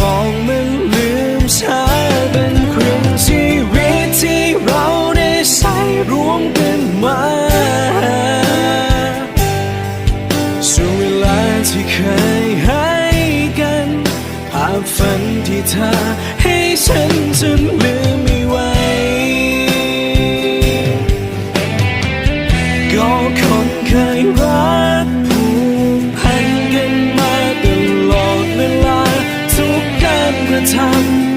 มองมันลืมชาเป็นครึ่งชีวิตที่เราได้ใช้รวมกันมาช่วงเวลาที่เคยให้กันภาพฝันที่เธอให้ฉันจนลืมไม่ไหวก็คนเคย การระทำ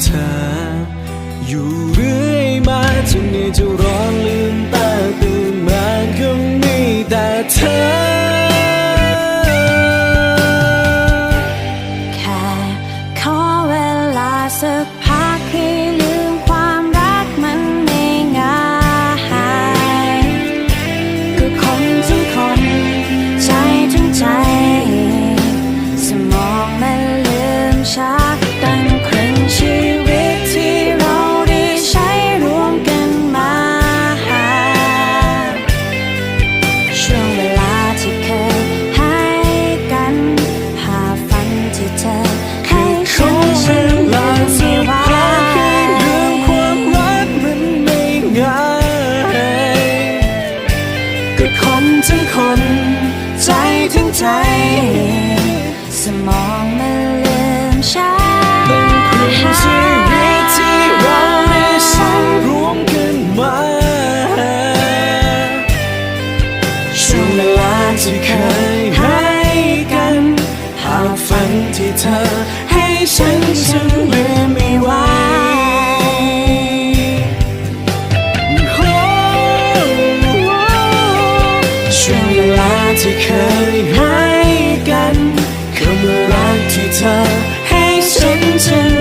เธอ อยู่เรื่อยมาจนนี่จะร้อนลืมตาตื่นมาก็มีแต่เธอ สมองมันลืมช้าเป็นครึ่งชีวิตที่เราได้ใช้างรวมกันมาช่วงเวลาที่เคยให้กันภาพฝันที่เธอให้ฉันฉันลืมไม่ไหวโอ้ช่วงเวลาที่เคยให้ attention